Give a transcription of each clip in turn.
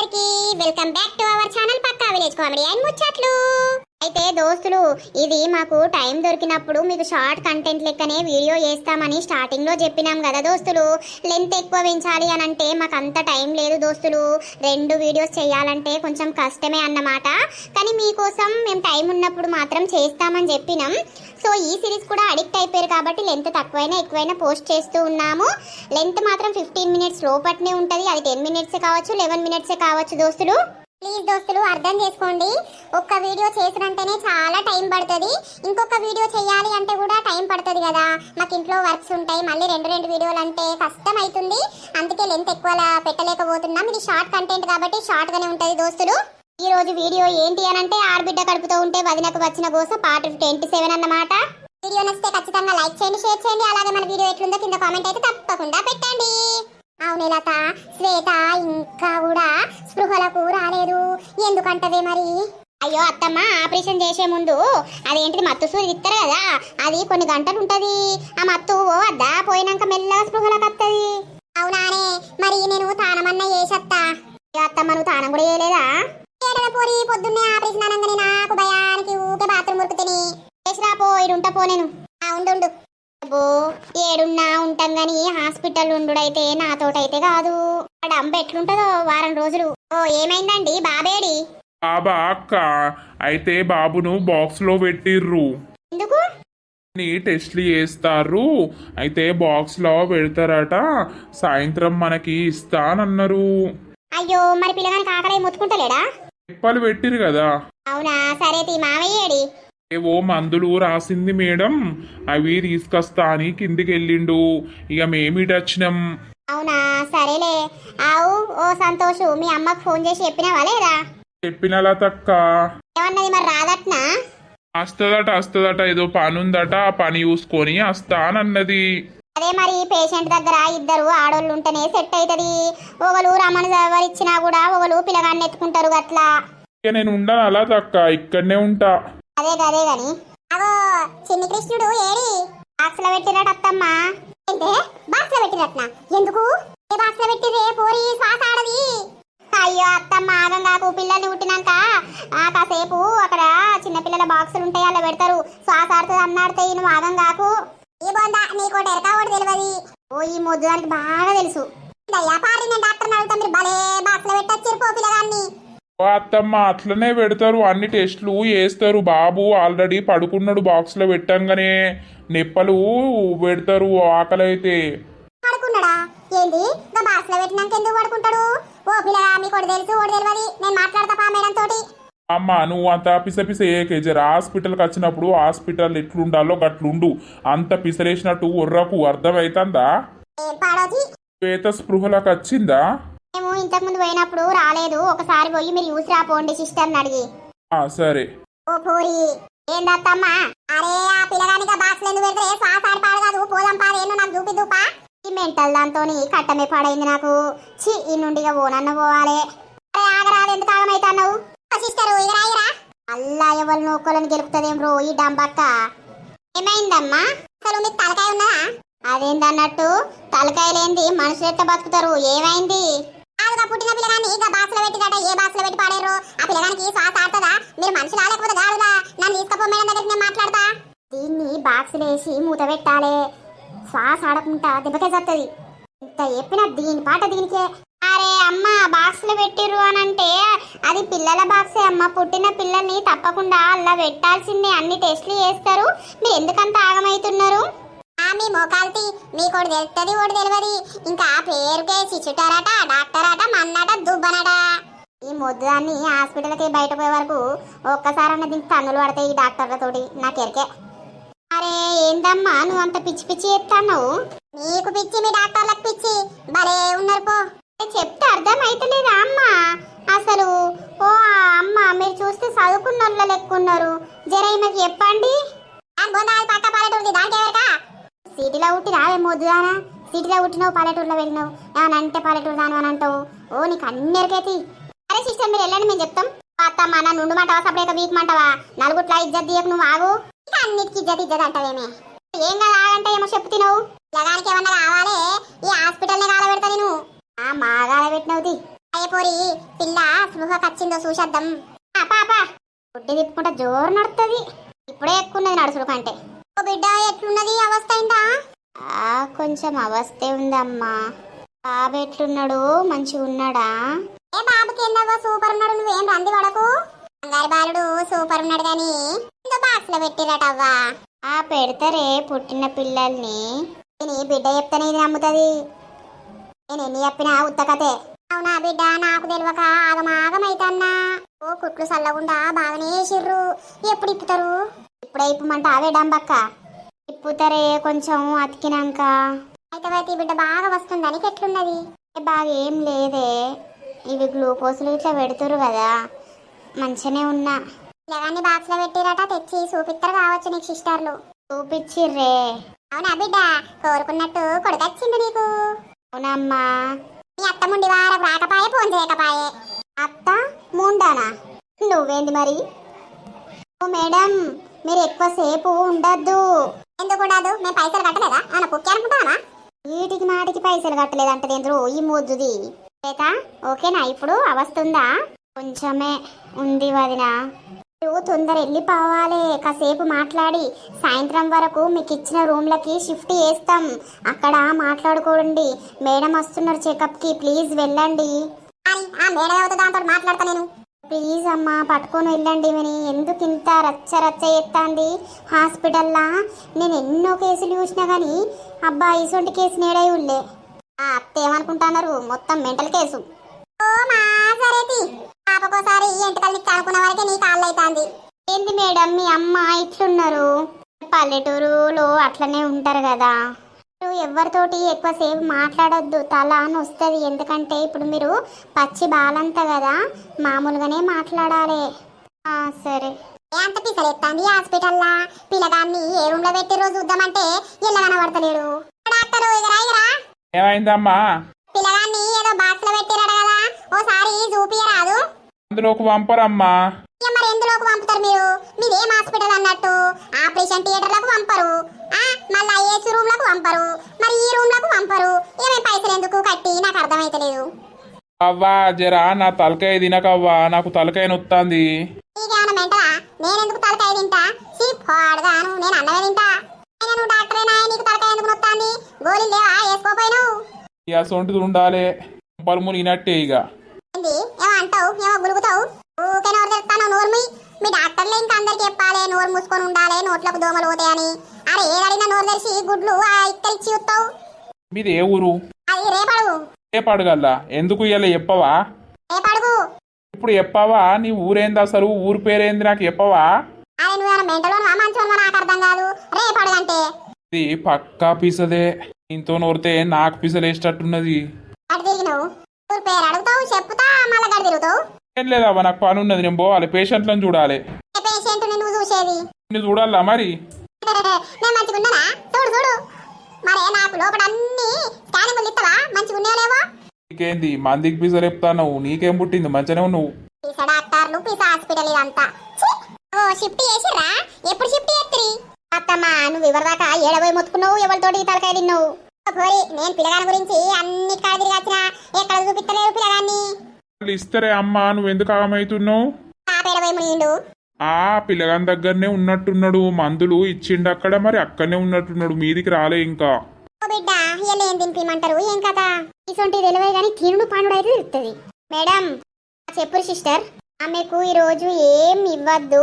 అందరికీ welcome back to our channel Pakka village comedy and ముచ్చట్లు. అయితే దోస్తులు ఇది మాకు టైం దొరికినప్పుడు మీకు షార్ట్ కంటెంట్ లెక్కనే వీడియో చేస్తామని స్టార్టింగ్లో చెప్పినాం కదా దోస్తులు. లెంత్ ఎక్కువ పెంచాలి అని అంటే మాకు అంత టైం లేదు దోస్తులు. రెండు వీడియోస్ చేయాలంటే కొంచెం కష్టమే అన్నమాట. కానీ మీకోసం మేము టైం ఉన్నప్పుడు మాత్రం చేస్తామని చెప్పినాం. సో ఈ సిరీస్ కూడా అడిక్ట్ అయిపోయారు కాబట్టి లెంత్ తక్కువైనా ఎక్కువైనా పోస్ట్ చేస్తూ ఉన్నాము. లెంత్ మాత్రం ఫిఫ్టీన్ మినిట్స్ లోపట్నే ఉంటుంది. అది టెన్ మినిట్స్ కావచ్చు లెవెన్ మినిట్స్ కావచ్చు దోస్తులు. ప్లీజ్ దోస్తులు అర్థం చేసుకోండి. ఒక్క వీడియో చేసినంటేనే చాలా టైం పడుతుంది. ఇంకొక వీడియో చేయాలి అంటే కూడా టైం పడుతుంది కదా. మాకు ఇంట్లో వర్క్స్ ఉంటాయి మళ్ళీ రెండు రెండు వీడియోలు అంటే కష్టం అవుతుంది అందుకే లెంత్ ఎక్కువ పెట్టలేకపోతున్నాం. ఇది షార్ట్ కంటెంట్ కాబట్టి షార్ట్గానే ఉంటుంది దోస్తులు. ఈ రోజు వీడియో ఏంటి అని అంటే ఆడబిడ్డ కడుపుతో ఉంటే వదినకు వచ్చిన కోసం పార్ట్ ట్వంటీ సెవెన్ అన్నమాట. వీడియో నచ్చితే ఖచ్చితంగా లైక్ చేయండి షేర్ చేయండి. అలాగే మన వీడియో ఎట్లుందో కింద కామెంట్ అయితే తప్పకుండా పెట్టండి. అవును లత శ్వేత ఇంకా కూడా స్పృహలకు రాలేదు. ఎందుకంటవే మరి? అయ్యో అత్తమ్మ ఆపరేషన్ చేసే ముందు అదేంటిది మత్తు సూది ఇస్తారు కదా అది కొన్ని గంటలు ఉంటది. ఆ మత్తు పోవద్దా పోయినాక మెల్ల స్పృహలకు వస్తుంది అవునానే మరి నేను తానమన్నా చేసత్తా. అయ్యో అత్తమ్మ నువ్వు తానం కూడా చేయలేదా? పోరి పొద్దున్నే ఆపరేషన్ అనగానే నాకు భయానికి ఊకే బాత్రూమ్ ఉరుకుతుంది చేసిరా పో ఇడుంటా పో నేను. ఆ, ఉండు. అబ్బో ఏడున్నా ఉంటాం గాని హాస్పిటల్ ఉండుడైతే నాతోటైతే కాదు. ఆ డంబ ఎట్లుంటదో వారం రోజులు. ఓ ఏమైందండి? బాబేడి? బాబా అక్క అయితే బాబును బాక్స్లో పెట్టిర్రు. ఎందుకు? ని టెస్ట్లు చేస్తారు. అయితే బాక్స్లో పెడతారట సాయంత్రం మనకి ఇస్తానన్నారు అయ్యో మరి పిల్లగానికి ఆకలి ముత్తుకుంటలేడా? చెప్పలు పెట్టిరు కదా. అవునా? సరే తీ మావయ్యేడి. ఏవో మందులు రాసింది మేడం. అవి తీసుకొస్తా అని కిందికి వెళ్ళిండు ఇక మేమిటి వచ్చినాం. అవునా? సరేలే. ఆవు ఓ సంతోషు మీ అమ్మకు ఫోన్ చేసి చెప్పినావా లేదా? చెప్పినలా తక్క. ఏమన్నది మరి రాదట్నా? వస్తుందట వస్తుందట ఏదో పని ఉందట ఆ పని చూసుకొని వస్తానన్నది అదే మరి పేషెంట్ దగ్గర ఇద్దరు ఆడోళ్ళు ఉంటేనే సెట్ అవుతుంది ఒకరు రమణ ఇచ్చినా కూడా ఒకరు పిల్లగాన్ని ఎత్తుకుంటారు అట్లా ఇక నేను ఉండను అలా తక్క ఇక్కడనే ఉంటా. అదే అదే గాని. అవో చిన్ని కృష్ణుడు ఏడి? బాక్స్లో పెట్టినట్టు అత్తమ్మా. ఏంటే? బాక్స్లో పెట్టిరట్న ఎందుకు? ఏ బాక్స్లో పెట్టిరే పోరి శ్వాస ఆడది. అయ్యో అత్తమ్మ ఆగం కాకు పిల్లల్ని పుట్టినాక ఆ కాసేపు అక్కడ చిన్నపిల్లల బాక్సులు ఉంటాయి అలా పెడతారు. శ్వాస ఆడుతుంది అన్నాడుతాయి నువ్వు ఆగం కాకు. ఈ బొందా నీకు ఎరకా కూడా తెలియదు ఓ ఈ మొద్దు దానికి బాగా తెలుసు. దయ్యా పారి నేను డాక్టర్ అడుగుతా మీరు భలే బాక్స్లో పెట్టచ్చు పో పిల్లగాన్ని. అత్తమ్మ అట్లనే పెడతారు. అన్ని టెస్టులు చేస్తారు బాబు. ఆల్రెడీ పడుకున్నాడు బాక్స్లో పెట్టంగానే నెప్పలు పెడతారు ఆకలి అయితే పడుకున్నాడా? ఏంది? ఇంకా బాక్స్లో పెట్టినాక ఎందుకు పడుకుంటాడు? ఓ పిల్లగా మీకు ఒకటి తెలుసు ఒకటి తెలియదు నేను మాట్లాడతా పా మేడం తోటి. అమ్మ నువ్వు అంత పిస పిస ఏకే జర హాస్పిటల్కి వచ్చినప్పుడు హాస్పిటల్ ఎట్లుండాలో గట్లుండు. అంత పిసరేసినట్టు ఉర్రకు అర్థమైతుందా? ఏం శ్వేత స్పృహలకు వచ్చిందా? మేము ఇంతకు ముందు పోయినప్పుడు రాలేదు. ఒకసారి పోయి మీరు చూసి రాపోండి సిస్టర్ అడిగి. ఆ సరే. ఓ పూరి. ఏందత్తమ్మా? అరే ఆ పిల్లగానిగా బాక్స్ ఎందుకు పెడితే శ్వాస ఆడి నాకు ఈ మెంటల్ దాంతోని కట్టమే పాడైంది నాకు. చి ఈ నుండి ఓనన్న పోవాలి. అరే ఆగరాదు ఎందుకు ఆగమైతున్నావు సిస్టర్ ఇక రాయిరా అల్లా ఎవరు నూకోలని గెలుపుతుందేం రో ఈ డంబక్క. ఏమైందమ్మా? అసలు మీకు తలకాయ ఉన్నదా? అదేందన్నట్టు? తలకాయ లేనిది మనుషులు ఎట్ట బతుకుతారు? ఏమైంది? పుట్టిన పిల్లగాన్ని ఇక బాక్స్ పెట్టిదట ఏ బాక్స్లో పెట్టి పాడారు? ఆ పిల్లగానికి శ్వాస ఆడుతుందా? మీరు మనుషులు లేకపోతే గాడులా నన్ను తీసుకపో మేడం దగ్గరికి నేను మాట్లాడతా. దీన్ని బాక్స్ వేసి మూత పెట్టాలి. శ్వాస ఆడకుండా దెబ్బకే చస్తుంది ఇంత చెప్పిన దీని పాట దీనికే. అరే అమ్మ బాక్స్లో పెట్టిర్రు అని అంటే అది పిల్లల బాక్సే అమ్మ. పుట్టిన పిల్లల్ని తప్పకుండా అలా పెట్టాల్సిందే. అన్ని టెస్ట్లు చేస్తారు. మీరు ఎందుకంత ఆగమైతున్నారు? మీ మోకాల్తి మీకు తెలుస్తుంది ఒకటి తెలియదు ఇంకా పేరుకే చిచ్చుటారట డాక్టర్ అట మన్నట దుబ్బనట. ఈ మొద్దుదాన్ని హాస్పిటల్కి బయట పోయే వరకు ఒక్కసారన్న దీనికి తన్నులు పడతాయి ఈ డాక్టర్లతోటి నా ఎరికే అరే ఏందమ్మా నువ్వు అంత పిచ్చి పిచ్చి ఎత్తావు నీకు పిచ్చి మీ డాక్టర్లకు పిచ్చి. భలే ఉన్నారు పో. చెప్తే అర్థమైతలేదా అమ్మ? అసలు ఓ అమ్మ మీరు చూస్తే చదువుకున్న లెక్కున్నారు. లెక్క ఉన్నారు జర ఈమెకి చెప్పండి. పక్క సిటీలో పుట్టినా మొద్దుదానా సిటీలో పుట్టినావు పల్లెటూరులో వెళ్ళినావు. ఏమని అంటే పల్లెటూరు దాని అని అంటావు? ఓ నీకు అన్నెరికైతే అరే సిస్టర్ మీరు వెళ్ళండి మేము చెప్తాం. అత్తమ్మ నన్ను ఉండుమంటావా వీక్ మంటావా నలుగుట్లా ఇజ్జత్ తీయకు నువ్వు ఆగు. ఇక అన్నిటికి ఇజ్జత్ ఇజ్జత్ అంటావేమే. ఏం కదా ఆగంటే ఏమో చెప్పు తినవు. ఏమన్నా కావాలే? ఈ హాస్పిటల్నే కాలబెడతా నేను ఆ మాగాల పెట్టినవుది అయ్యపోరి పిల్ల స్పృహకు వచ్చిందో చూసేద్దాం. పాప గుడ్డి తిప్పుకుంటా జోరు నడుతుంది ఇప్పుడే ఎక్కువ నడుచుడు కంటే. బిడ్డ ఎట్లున్నది? అవస్థ అయిందా? ఆ కొంచెం అవస్థే ఉందమ్మా. బాబు ఎట్లున్నాడు? మంచిగా ఉన్నాడా? ఏ బాబుకి ఏందవ్వ సూపర్ ఉన్నాడు? నువ్వేం రంది పడకు. బంగారు బాలుడు సూపర్ ఉన్నాడు గాని బాక్స్లో పెట్టిరటవ్వా? ఆ పెడతారే పుట్టిన పిల్లల్ని. నీ బిడ్డ చెప్తానే ఇది నమ్ముతుంది. నేను ఎన్ని చెప్పినా ఉత్తకతే అవునా బిడ్డ నాకు తెలియక ఆగమాగమైతన్నా ఓ కుట్లు చల్లకుండా బాగానే వేసిర్రు ఎప్పుడు ఇప్పుతారు? ఇప్పుడే ఇప్పమంట అవే డంబక్క ఇప్పుతారే కొంచెం అతికినాక. అయితే అయితే బిడ్డ బాగా వస్తుందని ఎట్లున్నది? బాగా ఏం లేదే. ఇవి గ్లూకోజ్లు ఇట్లా పెడుతురు కదా. మంచిగానే ఉన్నా. లేవన్నీ బాక్స్లో పెట్టిరట తెచ్చి చూపిస్తారు కావచ్చు నీకు సిస్టర్లు. చూపించిర్రే అవునా బిడ్డ? కోరుకున్నట్టు కొడుకొచ్చింది నీకు. అవునమ్మా. నీ అత్త ముండి వారం రాకపాయే ఫోన్ చేయకపాయే. అత్త ముండానా? నువ్వేంది మరి? ఓ మేడం మీరు ఎక్కువసేపు ఉండద్దు. ఎందుకు ఉండదు మేము పైసలు కట్టలేదా? అన్న కుక్కి అనుకుంటానా వీటికి మాటికి పైసలు కట్టలేదు అంటది ఎందుకు ఈ మొద్దుది. శ్వేత ఓకేనా? ఇప్పుడు అవస్తుందా? కొంచెమే ఉంది వదినా. మీరు తొందర వెళ్ళిపోవాలి. కాసేపు మాట్లాడి. సాయంత్రం వరకు మీకు ఇచ్చిన రూమ్లకి షిఫ్ట్ చేస్తాం. అక్కడ మాట్లాడుకోండి. మేడం వస్తున్నారు చెకప్కి. ప్లీజ్ వెళ్ళండి. మేడం దాంతో మాట్లాడతా నేను? ప్లీజ్ అమ్మా పట్టుకొని వెళ్ళండి విని. ఎందుకు ఇంత రచ్చ రచ్చ ఎత్తాంది హాస్పిటల్లా? నేను ఎన్నో కేసులు చూసినా కానీ అబ్బా ఇసొంటి కేసు నేడై ఉళ్ళే ఆ అత్త ఏమనుకుంటున్నారు? మొత్తం మెంటల్ కేసు. ఓ మా సరేతి. పాపకోసారి ఎంటకల్ని అనుకున్న వరకే నీ కాళ్ళు అవుతాంది ఏంది మేడం మీ అమ్మ ఇట్లున్నారు? పల్లెటూరులో అట్లనే ఉంటారు కదా. మీరు ఎవరితోటి ఎక్కువసేపు మాట్లాడొద్దు. తల అని వస్తుంది ఎందుకంటే ఇప్పుడు మీరు పచ్చి బాలంతా కదా మామూలుగానే మాట్లాడాలి. ఆ, సరే. అంత పిసలెత్తాంది హాస్పిటల్లా? పిల్లగాన్ని ఏ రూమ్లో పెట్టి రోజు చూద్దామంటే ఇళ్ళ కనబడతలేడు? డాక్టర్ ఏమైందమ్మా? పిల్లగాన్ని ఏదో బాక్స్లో పెట్టిరాడు కదా ఓసారి చూపియరాదు. అందులోకి పంపరమ్మా. మరి ఎందులోకి పంపుతారు మీరు? మీరేం హాస్పిటల్ అన్నట్టు? ఆపరేషన్ థియేటర్లకు పంపరు. మళ్ళా ఏసీ రూమ్లకు పంపరు. మరి ఈ రూమ్లకు పంపరు. ఏమేం పైసలు ఎందుకు కట్టి? నాకు అర్థమైతలేదు. అవ్వా జరా నా తలకాయ తినకవ్వా నాకు తలకాయ నొత్తాంది. నీకేమైనా మెంటలా? నేను ఎందుకు తలకాయ తింటా? చీప్ పాడుగాను నేను అన్నమే తింటా. అయినా నువ్వు డాక్టరేనా నీకు తలకాయ ఎందుకు నొత్తాంది? గోళీలు లేవా? వేసుకోపోయినావు. ఇక సొంటిది ఉండాలి. పరుము నీనట్టే ఇక. ఏంది? ఏమో అంటావు? ఏమో గులుగుతావు? ఊకే నోరు తెస్తాను నోరు మీ మీ డాక్టర్లే ఇంకా అందరికి చెప్పాలి నోరు మూసుకొని ఉండాలి నోట్లకు దోమలు పోతాయని. అరే ఏదడినా నోరు తెరిచి గుడ్లు ఆ ఇక్కడిచ్చి చూస్తావు మీది ఏ ఊరు? అది రేపడుగు. ఏ పడగల్లా ఎందుకు ఇయ్యాలి చెప్పవా? రేపడుగు. ఇప్పుడు చెప్పవా? నీ ఊరేంది అసలు? ఊరు పేరేంది నాకు చెప్పవా? అదే నువ్వేమైనా మెంటలో మంచోను నాకు అర్థం కాదు. రేపడుగంటే ఇది పక్కా పీసదే ఇంతో నోరితే నాకు పీసలేసేటట్టున్నది. అటు తిరిగినావు? ఊరు పేరు అడుగుతావు చెప్పుతా మళ్ళీ గడి తిరుగుతావు? ఏం లేదవ్వా నాకు పని ఉన్నది నేను పోవాలి పేషెంట్లను చూడాలి. ఏ పేషెంట్ నువ్వు చూసేది? నిన్ను చూడాలా మరి? నేను మంచిగా ఉన్నానా? చూడు చూడు. మరే నాకు లోపల అన్ని స్కానింగ్లు ఇస్తావా? మంచిగా ఉన్నాయో లేవో? నీకేంది? మందికి పీసలు చెప్తాను నీకేం పుట్టింది? మంచిగానే డాక్టర్లు హాస్పిటల్ ఇదంతా! ఓ షిఫ్ట్ చేసిర్రా? ఎప్పుడు షిఫ్ట్ చేస్త్రి అత్తమ్మా నువ్వు ఎవరిదాకా ఏడబోయి మొత్తుకున్నావు? ఎవరితోటి తలకాయ తిన్నావు? ఓ పోరి నేను పిల్లగాని గురించి అన్ని కాడ తిరిగి వచ్చిన ఎక్కడ చూపిస్తలేరు పిల్లగాన్ని? వాళ్ళు ఇస్తారే అమ్మా నువ్వు ఎందుకు ఆపేడబోయి మునిండు ఆ పిల్లగాని దగ్గరనే ఉన్నట్టున్నాడు మందులు ఇచ్చిండు అక్కడ మరి అక్కడనే ఉన్నట్టున్నాడు మీదికి రాలే ఇంకా. ఓ బిడ్డ ఏం తినిపిమంటారు ఏం కదా ఇసొంటి తెలివే కానీ తినుడు పండుడు అయితే తెలుస్తుంది మేడం చెప్పు సిస్టర్ ఆమెకు ఈరోజు ఏం ఇవ్వద్దు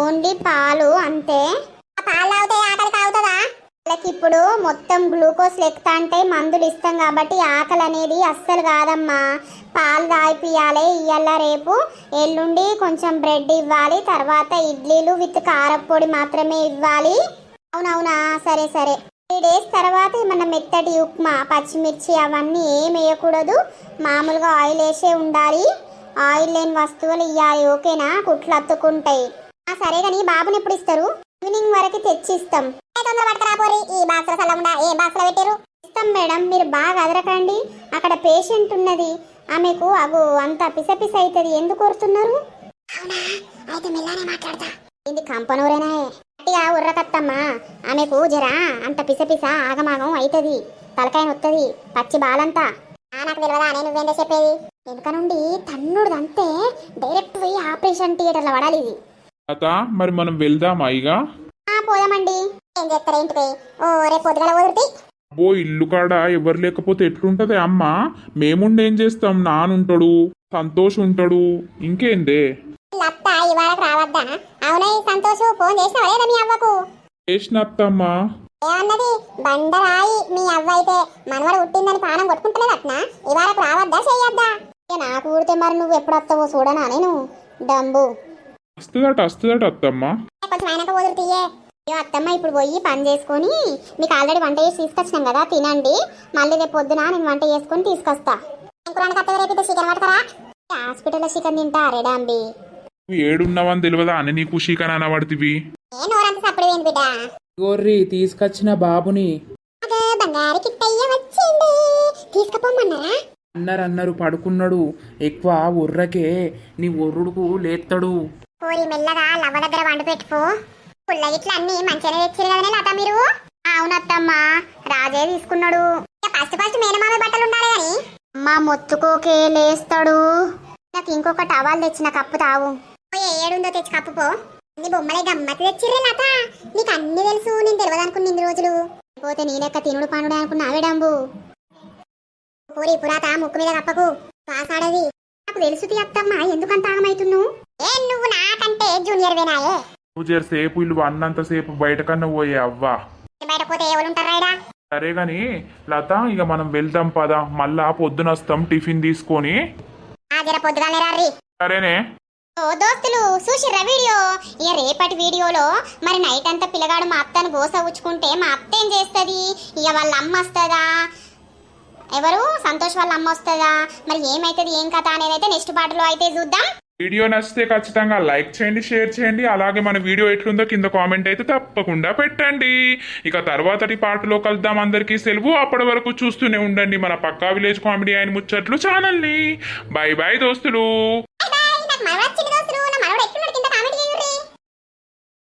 ఓన్లీ పాలు అంతే. పాలు తాగితే ఆకలి తాగుతుందా? వాళ్ళకి ఇప్పుడు మొత్తం గ్లూకోజ్ లెక్తా అంటే మందులు ఇస్తాం కాబట్టి ఆకలి అనేది అస్సలు కాదమ్మా. పాలు తాగిపియాలి ఇయ్యాల రేపు? ఎల్లుండి కొంచెం బ్రెడ్ ఇవ్వాలి తర్వాత ఇడ్లీలు విత్ కారపొడి మాత్రమే ఇవ్వాలి. అవునవునా? సరే సరే. త్రీ డేస్ తర్వాత మన మెత్తటి ఉప్మా పచ్చిమిర్చి అవన్నీ ఏం వేయకూడదు. మామూలుగా ఆయిల్ వేసే ఉండాలి. ఆయిల్ లేని వస్తువులు ఇవ్వాలి ఓకేనా? కుట్లు అత్తుకుంటాయి సరే కానీ బాబుని ఎప్పుడు ఇస్తారు? ఈవినింగ్ వరకు తెచ్చి ఇస్తాం తొందర పట్టుకురా పోరి? ఈ ఏ బాక్స్లో పెట్టారు ఇస్తాం మేడం మీరు బాగా అదరకండి. అక్కడ పేషెంట్ ఉన్నది. ఆమెకు అగు అంత పిస పిస అవుతుంది ఎందుకు కోరుతున్నారు అవునా? అయితే మెల్లానే మాట్లాడతా. ఇది కంపనూరేనా గట్టిగా ఉర్రకత్తమ్మా ఆమెకు జరా అంత పిస పిస ఆగమాగం అవుతుంది తలకాయ నొత్తది. పచ్చి బాలంతా. ఆ, నాకు తెలియదా? నేను నువ్వేందో చెప్పేది? వెనుక నుండి తన్నుడు అంతే డైరెక్ట్ పోయి ఆపరేషన్ థియేటర్లో పడాలి ఇది. మరి మనం వెళ్దామా ఇక? ఆ, పోదామండి. ఏం పోయి ఓ రేపు పొద్దుగల వదిలితే అబ్బో ఇల్లు కాడ ఎవరు లేకపోతే ఎట్లుంటది అమ్మ? మేముండి ఏం చేస్తాం? నానుంటాడు సంతోష్ ఉంటాడు ఇంకేందే? లత్త ఇవాళకి రావద్దా? అవునా ఈ సంతోష్? ఫోన్ చేసినావా లేదా మీ అవ్వకు? చేసినత్తమ్మా. ఏమన్నది? బండరాయి మీ అవ్వ అయితే మనవడు పుట్టిందని పానం కొట్టుకుంటలేదు అట్నా? ఇవాళకు రావద్దా చెయ్యొద్దా ఇక నాకు ఊడితే మరి నువ్వు ఎప్పుడు వస్తావో చూడనా నేను? డంబు. వస్తుందట వస్తుందట అత్తమ్మ. కొంచెం ఆయనక వదులుతీయే అయ్యో అత్తమ్మ ఇప్పుడు పోయి పని చేసుకొని మీకు ఆల్రెడీ వంట చేసి తీసుకొచ్చినాం కదా తినండి. మళ్ళీ రేపు పొద్దున నేను వంట చేసుకొని తీసుకొస్తా. ఇంకురానికి అత్త రేపు చికెన్ పడతారా? హాస్పిటల్లో చికెన్ తింటా రెడాంబి నువ్వు ఏడున్నావని తెలియదా అని నీకు షీకన్ అనబడితివి? ఏ నోరంత సప్పుడు ఏంది బిడ్డ? గొర్రి తీసుకొచ్చిన బాబుని అదే బంగారు కిట్టయ్య వచ్చింది. తీసుకుపోమన్నారా? అన్నారు అన్నారు పడుకున్నాడు. ఎక్కువ ఉర్రకే నీ ఒర్రుడుకు లేస్తాడు పూరి మెల్లగా లవ్వ దగ్గర వండి పెట్టుకో. పుల్ల గిట్ల అన్ని మంచిగానే తెచ్చిరు కదనే లత మీరు? అవునత్తమ్మా రాజే తీసుకున్నాడు. ఫస్ట్ ఫస్ట్ మేనమామ బట్టలు ఉండాలి కానీ. అమ్మా మొత్తుకోకే లేస్తాడు. నాకు ఇంకొక టవాల్ తెచ్చిన కప్పు తావు. పోయి ఏడుందో తెచ్చి కప్పు పో. నీ బొమ్మలే గమ్మతి తెచ్చిర్రే లత. నీకు అన్ని తెలుసు నేను తెలియదు అనుకున్న ఇన్ని రోజులు. పోతే నేనెక్క తినుడు పనుడు అనుకున్నావే డంబు. పూరి పురాత ముక్కు మీద కప్పకు. పాసాడది నాకు తెలుసు అత్తమ్మ ఎందుకంత ఆగమవుతున్నావు ఏ నువ్వు నాకంటే జూనియర్ వేనాయే. నువ్వు జరసేపు ఇల్లు అన్నంతసేపు బయటకన్నా పోయే అవ్వా. సరే గాని లత ఇక మనం వెళ్దాం పద. మళ్ళా పొద్దున వస్తాం టిఫిన్ తీసుకొని. సరేనే. దోస్తులు చూసిర్రా వీడియో? ఇక రేపటి వీడియోలో మరి నైట్ అంతా పిల్లగాడు మా అత్తను గోస ఉచ్చుకుంటే మా అత్త ఏం చేస్తుంది? ఇక వాళ్ళ అమ్మ వస్తుందా? ఎవరు? సంతోష్ వాళ్ళ అమ్మ వస్తుందా? మరి ఏమైతుంది? ఏం కథ అనేది అయితే నెక్స్ట్ పాటలో అయితే చూద్దాం. వీడియో నచ్చితే ఖచ్చితంగా లైక్ చేయండి షేర్ చేయండి. అలాగే మన వీడియో ఎట్లుందో కింద కామెంట్ అయితే తప్పకుండా పెట్టండి. ఇక తర్వాతటి పాటలో కలుద్దాం అందరికీ. సెలవు అప్పటి వరకు చూస్తూనే ఉండండి మన పక్కా విలేజ్ కామెడీ అయిన ముచ్చట్లు ఛానల్ని. బై బై దోస్తులు. బాయ్ దోస్తులు.